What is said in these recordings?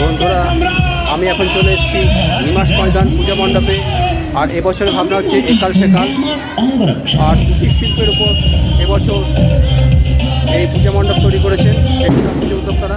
বন্ধুরা, আমি এখন চলে এসেছি নিমাস ময়দান পূজা মণ্ডপে। আর এবছরের ভাবনা হচ্ছে একাল সেকাল। আর শিল্পের উপর এবছর এই পূজা মণ্ডপ তৈরি করেছেন। পুজো উদ্যোক্তারা।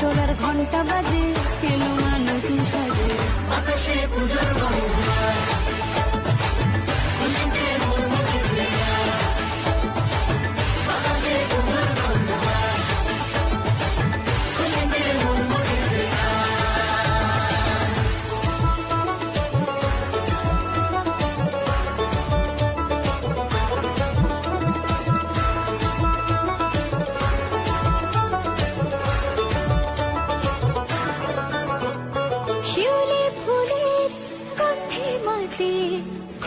আসলার ঘণ্টা বাজে এলো মা নতুন সাজে আকাশে পুজোর গন্ধ।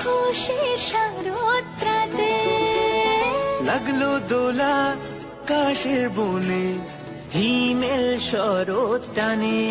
খুশি শারদ্রাতে লাগল দোলা কাশের বনে হিমেল শরৎ টানে।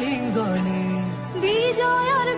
আলিঙ্গনে বিজয় আর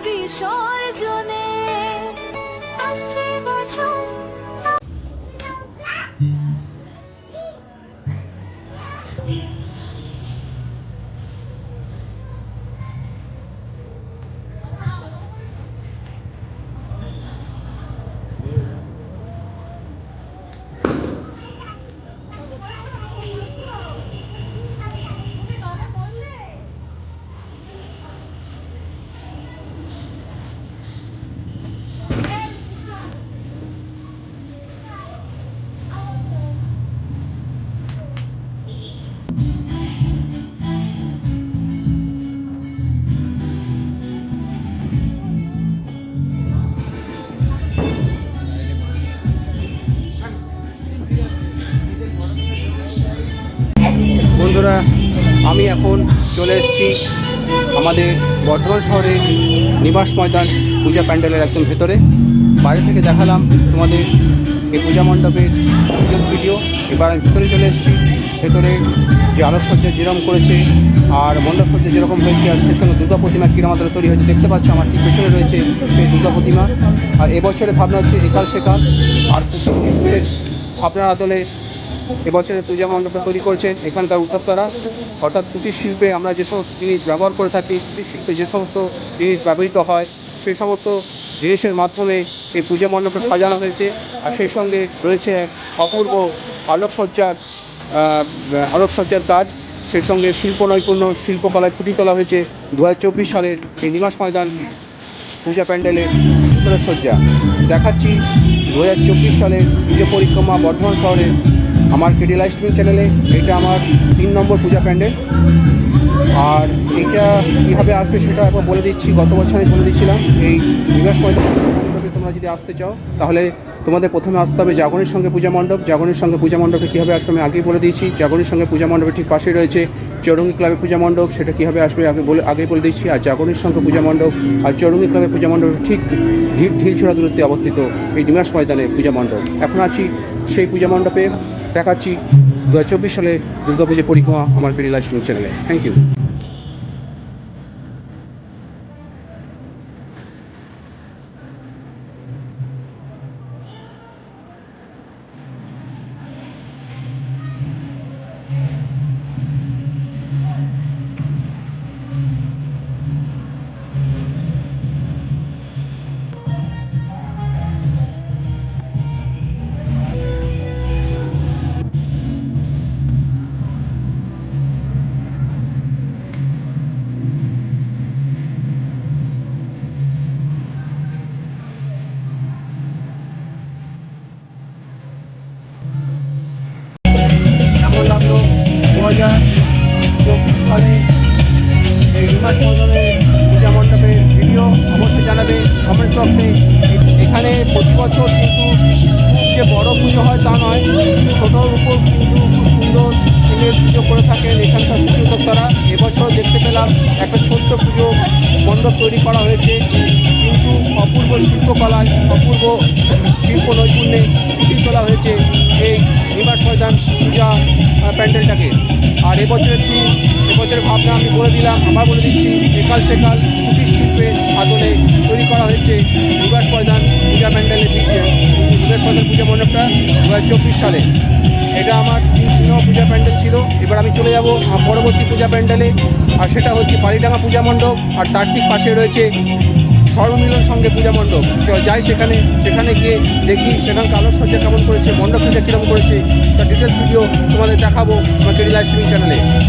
বন্ধুরা, আমি এখন চলে এসেছি আমাদের বর্ধমান শহরে নিবাস ময়দান পূজা প্যান্ডেলের একদম ভেতরে। বাইরে থেকে দেখালাম তোমাদের এই পূজা মণ্ডপের পুজোর ভিডিও। এবার আমি ভেতরে চলে এসেছি। ভেতরে যে আলোকসজ্জা যেরকম করেছে আর মণ্ডপসজ্জা যেরকম হয়েছে আর সে সঙ্গে দুর্গা প্রতিমা কীরকম আদলে তৈরি হয়েছে দেখতে পাচ্ছ, আমার ঠিক পেছনে রয়েছে সেই দুর্গা প্রতিমা। আর এবছরে ভাবনা হচ্ছে একাল সেকাল আর ভাবনার আদলে এবছরে পূজা মণ্ডপটা তৈরি করছেন এখানকার উদ্যোক্তারা অর্থাৎ কুটির শিল্পে আমরা যে সমস্ত জিনিস ব্যবহার করে থাকি, কুটির শিল্পে যে সমস্ত জিনিস ব্যবহৃত হয়, সেই সমস্ত জিনিসের মাধ্যমে এই পূজা মণ্ডপটা সাজানো হয়েছে। আর সেই সঙ্গে রয়েছে এক অপূর্ব আলোকসজ্জার আলোকসজ্জার কাজ। সেই সঙ্গে শিল্প নৈপুণ্য শিল্পকলায় ফুটিয়ে তোলা হয়েছে দু হাজার চব্বিশ সালের এই নিবাস ময়দান পূজা প্যান্ডেলের সজ্জা দেখাচ্ছি দু হাজার চব্বিশ সালের পুজো পরিক্রমা বর্ধমান শহরে আমার কেডি লাইভ চ্যানেলে এটা আমার তিন নম্বর পূজা প্যান্ডেল। আর এইটা কীভাবে আসবে সেটা একবার বলে দিচ্ছি, গত বছর আমি বলে দিচ্ছিলাম এই নিবাস মণ্ডপে তোমরা যদি আসতে চাও, তাহলে তোমাদের প্রথমে আসতে হবে জাগরণের সঙ্গে পূজা মণ্ডপ। জাগরণের সঙ্গে পূজা মণ্ডপে কীভাবে আসবে আমি আগেই বলে দিয়েছি। জাগরণের সঙ্গে পূজা মণ্ডপের ঠিক পাশেই রয়েছে চৌরঙ্গি ক্লাবের পূজা মণ্ডপ, সেটা কীভাবে আসবে আগে বলে, আগেই বলে দিচ্ছি আর জাগরণের সঙ্গে পূজা মণ্ডপ আর চৌরঙ্গি ক্লাবের পূজা মণ্ডপের ঠিক ঢিল ঢিলছোড়া দূরত্বে অবস্থিত এই নিবাস ময়দানে পূজা মণ্ডপ। এখন আছি সেই পূজা মণ্ডপে। দেখাচ্ছি। দু হাজার চব্বিশ সালে দুর্গাপুজো পরিক্রমা আমার পেরি লাইভ চ্যানেলে থ্যাংক ইউ বক্সে এখানে প্রতি বছর কিন্তু যে বড় পুজো হয় তা নয়, ছোটোর উপর কিন্তু খুব সুন্দর ফুলের পুজো করে থাকেন এখানকার পুজো উদ্যোক্তারা এবছর দেখতে পেলাম একটা ছোট্ট পুজো মণ্ডপ তৈরি করা হয়েছে, কিন্তু অপূর্ব শিল্পকলায়, অপূর্ব শিল্প নৈপুণ্যে ফুটিয়ে তোলা হয়েছে এই নিবাস ময়দান পূজা প্যান্ডেলটাকে। আর এবছরের থিম এবছরের ভাবনা আমি বলে দিলাম, আবার বলে দিচ্ছি, একাল সেকাল কুটির শিল্পের আদলে তৈরি করা হয়েছে নিবাস ময়দান পূজা প্যান্ডেলের নিবাস ময়দান পূজা মণ্ডপটা দু হাজার চব্বিশ সালে। এটা আমার পূজা প্যান্ডেল ছিল। এবার আমি চলে যাব পরবর্তী পূজা প্যান্ডেলে। আর সেটা হচ্ছে বালিডাঙ্গা পূজা মণ্ডপ আর তার ঠিক পাশে রয়েছে সর্বমিলন সঙ্গে পূজা মণ্ডপ। যাই সেখানে। সেখানে গিয়ে দেখি সেখানকার আলোকসজ্জা কেমন করেছে মণ্ডপ সজ্জা কীরকম করেছে। তার ডিটেলস ভিডিও তোমাদের দেখাবো আমার কেডি লাইভ স্ট্রিমিং চ্যানেলে